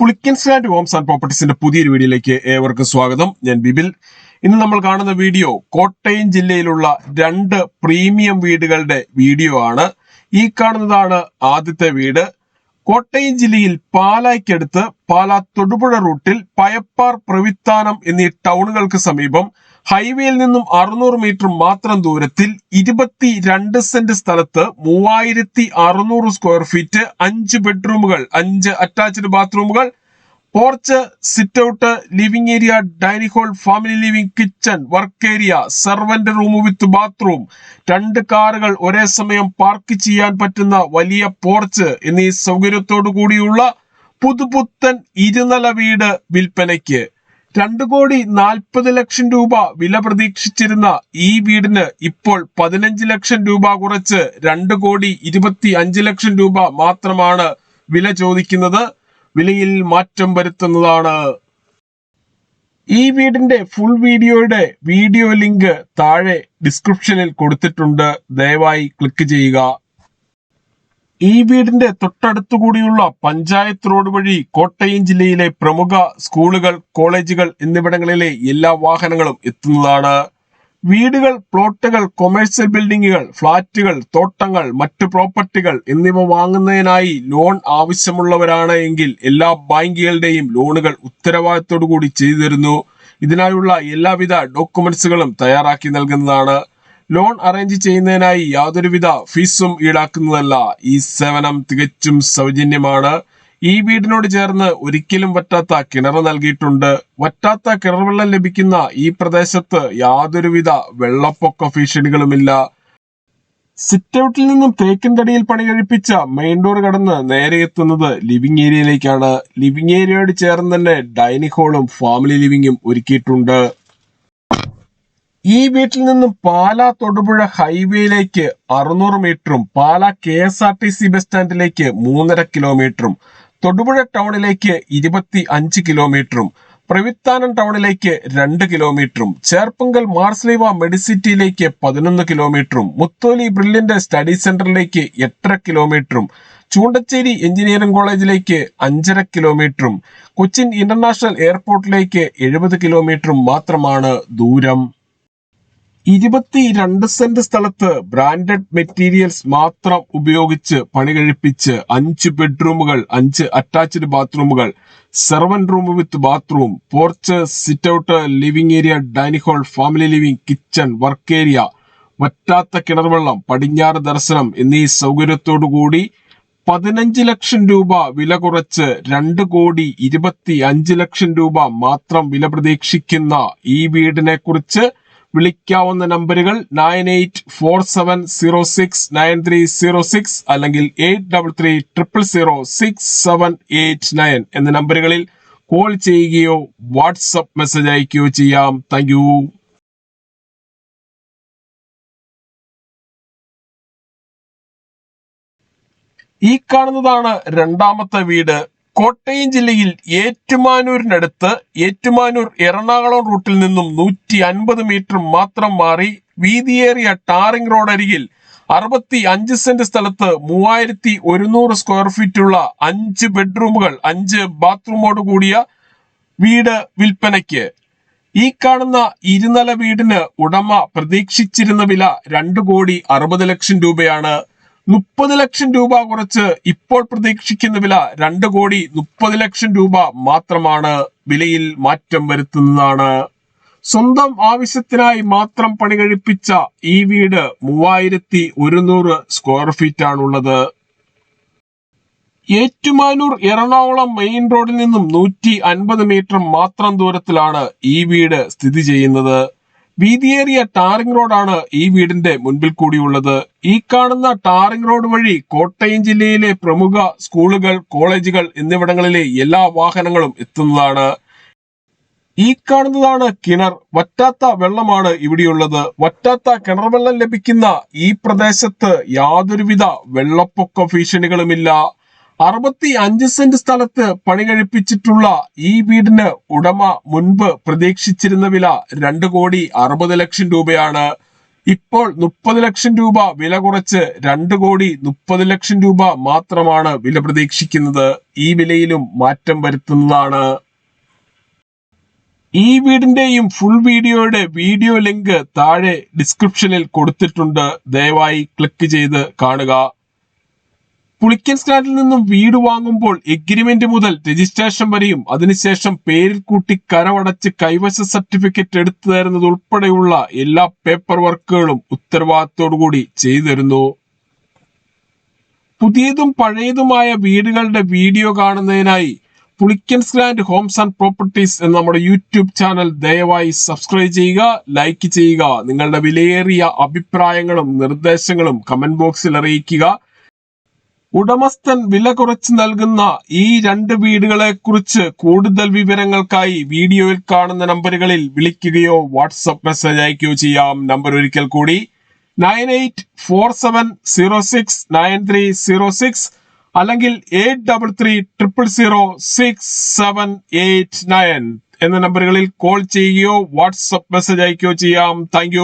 Pulickan and homes and പ്രോപ്പർട്ടീസിന്റെ പുതിയൊരു വീഡിയോയിലേക്ക് ഏവർക്കും സ്വാഗതം. ഞാൻ ബിബിൽ. ഇന്ന് നമ്മൾ കാണുന്ന വീഡിയോ കോട്ടയം ജില്ലയിലുള്ള രണ്ട് പ്രീമിയം വീടുകളുടെ വീഡിയോ ആണ്. ഈ കാണുന്നതാണ് ആദ്യത്തെ വീട്. കോട്ടയം ജില്ലയിൽ പാലായ്ക്കടുത്ത് പാലാ തൊടുപുഴ റൂട്ടിൽ പയപ്പാർ പ്രവിത്താനം എന്നീ ടൗണുകൾക്ക് സമീപം ഹൈവേയിൽ നിന്നും അറുന്നൂറ് മീറ്റർ മാത്രം ദൂരത്തിൽ ഇരുപത്തി രണ്ട് സെന്റ് സ്ഥലത്ത് മൂവായിരത്തി അറുന്നൂറ് സ്ക്വയർ ഫീറ്റ് അഞ്ച് ബെഡ്റൂമുകൾ അഞ്ച് attached ബാത്റൂമുകൾ porch sit out living area dining hall family living kitchen work area servant room with bathroom രണ്ട് കാറുകൾ ഒരേ സമയം പാർക്ക് ചെയ്യാൻ പറ്റുന്ന വലിയ പോർച്ച് എന്നീ സൗകര്യത്തോടു കൂടിയുള്ള പുതുപുത്തൻ ഇരുനില വീട് വിൽപ്പനയ്ക്ക്. രണ്ടു കോടി നാൽപ്പത് ലക്ഷം രൂപ വില പ്രതീക്ഷിച്ചിരുന്ന ഈ വീടിന് ഇപ്പോൾ പതിനഞ്ച് ലക്ഷം രൂപ കുറച്ച് രണ്ട് കോടി ഇരുപത്തി അഞ്ച് ലക്ഷം രൂപ മാത്രമാണ് വില ചോദിക്കുന്നത്. വിലയിൽ മാറ്റം വരുത്തുന്നതാണ്. ഈ വീടിന്റെ ഫുൾ വീഡിയോയുടെ വീഡിയോ ലിങ്ക് താഴെ ഡിസ്ക്രിപ്ഷനിൽ കൊടുത്തിട്ടുണ്ട്. ദയവായി ക്ലിക്ക് ചെയ്യുക. ഈ വീടിന്റെ തൊട്ടടുത്തുകൂടിയുള്ള പഞ്ചായത്ത് റോഡ് വഴി കോട്ടയം ജില്ലയിലെ പ്രമുഖ സ്കൂളുകൾ കോളേജുകൾ എന്നിവിടങ്ങളിലെ എല്ലാ വാഹനങ്ങളും എത്തുന്നതാണ്. വീടുകൾ പ്ലോട്ടുകൾ കൊമേഴ്സ്യൽ ബിൽഡിംഗുകൾ ഫ്ളാറ്റുകൾ തോട്ടങ്ങൾ മറ്റു പ്രോപ്പർട്ടികൾ എന്നിവ വാങ്ങുന്നതിനായി ലോൺ ആവശ്യമുള്ളവരാണ് എങ്കിൽ എല്ലാ ബാങ്കുകളുടെയും ലോണുകൾ ഉത്തരവാദിത്തോടു കൂടി ചെയ്തു തരുന്നു ഇതിനായുള്ള എല്ലാവിധ ഡോക്യുമെന്റ്സുകളും തയ്യാറാക്കി നൽകുന്നതാണ്. ലോൺ അറേഞ്ച് ചെയ്യുന്നതിനായി യാതൊരുവിധ ഫീസും ഈടാക്കുന്നതല്ല. ഈ സേവനം തികച്ചും സൗജന്യമാണ്. ഈ വീടിനോട് ചേർന്ന് ഒരിക്കലും വറ്റാത്ത കിണർ നൽകിയിട്ടുണ്ട്. വറ്റാത്ത കിണർ വെള്ളം ലഭിക്കുന്ന ഈ പ്രദേശത്ത് യാതൊരുവിധ വെള്ളപ്പൊക്ക ഭീഷണികളുമില്ല. സിറ്റ് ഔട്ടിൽ നിന്നും തേക്കിൻതടിയിൽ പണി കഴിപ്പിച്ച മെയിൻ ഡോർ കടന്ന് നേരെ എത്തുന്നത് ലിവിംഗ് ഏരിയയിലേക്കാണ്. ലിവിംഗ് ഏരിയയോട് ചേർന്ന് തന്നെ ഡൈനിങ് ഹാളും ഫാമിലി ലിവിംഗും ഒരുക്കിയിട്ടുണ്ട്. ഈ വീട്ടിൽ നിന്നും പാലാ തൊടുപുഴ ഹൈവേയിലേക്ക് അറുന്നൂറ് മീറ്ററും Pala K S R T C bus സ്റ്റാൻഡിലേക്ക് മൂന്നര കിലോമീറ്ററും തൊടുപുഴ ടൗണിലേക്ക് ഇരുപത്തി അഞ്ച് കിലോമീറ്ററും പ്രവിത്താനം ടൗണിലേക്ക് രണ്ട് കിലോമീറ്ററും ചേർപ്പുങ്കൽ മാർസ്ലീവ മെഡിസിറ്റിയിലേക്ക് പതിനൊന്ന് കിലോമീറ്ററും മുത്തോലി ബ്രില്യന്റ് സ്റ്റഡി സെന്ററിലേക്ക് എട്ടര കിലോമീറ്ററും ചൂണ്ടച്ചേരി എഞ്ചിനീയറിംഗ് കോളേജിലേക്ക് അഞ്ചര കിലോമീറ്ററും കൊച്ചിൻ ഇന്റർനാഷണൽ എയർപോർട്ടിലേക്ക് എഴുപത് കിലോമീറ്ററും മാത്രമാണ് ദൂരം. ഇരുപത്തി രണ്ട് സെന്റ് സ്ഥലത്ത് ബ്രാൻഡഡ് മെറ്റീരിയൽസ് മാത്രം ഉപയോഗിച്ച് പണി കഴിപ്പിച്ച് അഞ്ച് ബെഡ്റൂമുകൾ അഞ്ച് attached ബാത്റൂമുകൾ servant room with bathroom porch sit out living area dining hall family living kitchen work area വറ്റാത്ത കിണർവെള്ളം പടിഞ്ഞാറ് ദർശനം എന്നീ സൗകര്യത്തോടു കൂടി പതിനഞ്ച് ലക്ഷം രൂപ വില കുറച്ച് രണ്ട് കോടി ഇരുപത്തി അഞ്ച് ലക്ഷം രൂപ മാത്രം വില പ്രതീക്ഷിക്കുന്ന ഈ വീടിനെ കുറിച്ച് വിളിക്കാവുന്ന നമ്പറുകൾ nine eight four seven zero six nine three zero six അല്ലെങ്കിൽ eight double three triple zero six seven eight nine എന്ന നമ്പറുകളിൽ കോൾ ചെയ്യുകയോ വാട്സപ്പ് മെസ്സേജ് അയക്കുകയോ ചെയ്യാം. താങ്ക് ഈ കാണുന്നതാണ് രണ്ടാമത്തെ വീട്. കോട്ടയം ജില്ലയിൽ ഏറ്റുമാനൂരിനടുത്ത് ഏറ്റുമാനൂർ എറണാകുളം റൂട്ടിൽ നിന്നും നൂറ്റി അൻപത് മീറ്റർ മാത്രം മാറി വീതിയേറിയ ടാറിംഗ് റോഡ് അരികിൽ അറുപത്തി അഞ്ച് സെന്റ് സ്ഥലത്ത് മൂവായിരത്തി ഒരുന്നൂറ് സ്ക്വയർ ഫീറ്റുള്ള അഞ്ച് ബെഡ്റൂമുകൾ അഞ്ച് ബാത്റൂമോട് കൂടിയ വീട് വിൽപ്പനയ്ക്ക്. ഈ കാണുന്ന ഇരുനില വീടിന് ഉടമ പ്രതീക്ഷിച്ചിരുന്ന വില രണ്ട് കോടി അറുപത് ലക്ഷം രൂപയാണ്. മുപ്പത് ലക്ഷം രൂപ കുറച്ച് ഇപ്പോൾ പ്രതീക്ഷിക്കുന്ന വില രണ്ട് കോടി മുപ്പത് ലക്ഷം രൂപ മാത്രമാണ് വിലയിൽ മാറ്റം വരുത്തുന്നതാണ്. സ്വന്തം ആവശ്യത്തിനായി മാത്രം പണി കഴിപ്പിച്ച ഈ വീട് മൂവായിരത്തി ഒരുന്നൂറ് സ്ക്വയർ ഫീറ്റ് ആണുള്ളത്. ഏറ്റുമാനൂർ എറണാകുളം മെയിൻ റോഡിൽ നിന്നും നൂറ്റി അൻപത് മീറ്റർ മാത്രം ദൂരത്തിലാണ് ഈ വീട് സ്ഥിതി ചെയ്യുന്നത്. വീതിയേറിയ ടാറിംഗ് റോഡാണ് ഈ വീടിന്റെ മുൻപിൽ കൂടിയുള്ളത്. ഈ കാണുന്ന ടാറിംഗ് റോഡ് വഴി കോട്ടയം ജില്ലയിലെ പ്രമുഖ സ്കൂളുകൾ കോളേജുകൾ എന്നിവിടങ്ങളിലെ എല്ലാ വാഹനങ്ങളും എത്തുന്നതാണ്. ഈ കാണുന്നതാണ് കിണർ. വറ്റാത്ത വെള്ളമാണ് ഇവിടെയുള്ളത്. വറ്റാത്ത കിണർ വെള്ളം ലഭിക്കുന്ന ഈ പ്രദേശത്ത് യാതൊരുവിധ വെള്ളപ്പൊക്ക ഭീഷണികളുമില്ല. അറുപത്തി അഞ്ച് സെന്റ് സ്ഥലത്ത് പണി കഴിപ്പിച്ചിട്ടുള്ള ഈ വീടിന് ഉടമ മുൻപ് പ്രതീക്ഷിച്ചിരുന്ന വില രണ്ട് കോടി അറുപത് ലക്ഷം രൂപയാണ്. ഇപ്പോൾ മുപ്പത് ലക്ഷം രൂപ വില കുറച്ച് രണ്ട് കോടി മുപ്പത് ലക്ഷം രൂപ മാത്രമാണ് വില പ്രതീക്ഷിക്കുന്നത്. ഈ വിലയിലും മാറ്റം വരുത്തുന്നതാണ്. ഈ വീടിന്റെയും ഫുൾ വീഡിയോയുടെ വീഡിയോ ലിങ്ക് താഴെ ഡിസ്ക്രിപ്ഷനിൽ കൊടുത്തിട്ടുണ്ട്. ദയവായി ക്ലിക്ക് ചെയ്ത് കാണുക. പുളിക്കൻ സ്റ്റാൻഡിൽ നിന്നും വീട് വാങ്ങുമ്പോൾ എഗ്രിമെന്റ് മുതൽ രജിസ്ട്രേഷൻ വരെയും അതിനുശേഷം പേരിൽ കൂട്ടി കരമടച്ച് കൈവശ സർട്ടിഫിക്കറ്റ് എടുത്തു തരുന്നത് ഉൾപ്പെടെയുള്ള എല്ലാ പേപ്പർ വർക്കുകളും ഉത്തരവാദിത്തോടുകൂടി ചെയ്തു തരുന്നു പുതിയതും പഴയതുമായ വീടുകളുടെ വീഡിയോ കാണുന്നതിനായി പുളിക്കൻ സ്ലാൻഡ് ഹോംസ് ആൻഡ് പ്രോപ്പർട്ടീസ് എന്ന നമ്മുടെ യൂട്യൂബ് ചാനൽ ദയവായി സബ്സ്ക്രൈബ് ചെയ്യുക ലൈക്ക് ചെയ്യുക നിങ്ങളുടെ വിലയേറിയ അഭിപ്രായങ്ങളും നിർദ്ദേശങ്ങളും കമന്റ് ബോക്സിൽ അറിയിക്കുക. ഉടമസ്ഥൻ വില കുറച്ച് നൽകുന്ന ഈ രണ്ട് വീടുകളെ കുറിച്ച് കൂടുതൽ വിവരങ്ങൾക്കായി വീഡിയോയിൽ കാണുന്ന നമ്പറുകളിൽ വിളിക്കുകയോ വാട്സപ്പ് മെസ്സേജ് അയക്കുകയോ ചെയ്യാം. നമ്പർ ഒരിക്കൽ കൂടി nine eight four seven zero six nine three zero six അല്ലെങ്കിൽ eight double three triple zero six seven eight nine എന്ന നമ്പറുകളിൽ കോൾ ചെയ്യുകയോ വാട്സപ്പ് മെസ്സേജ് അയക്കുകയോ ചെയ്യാം. താങ്ക്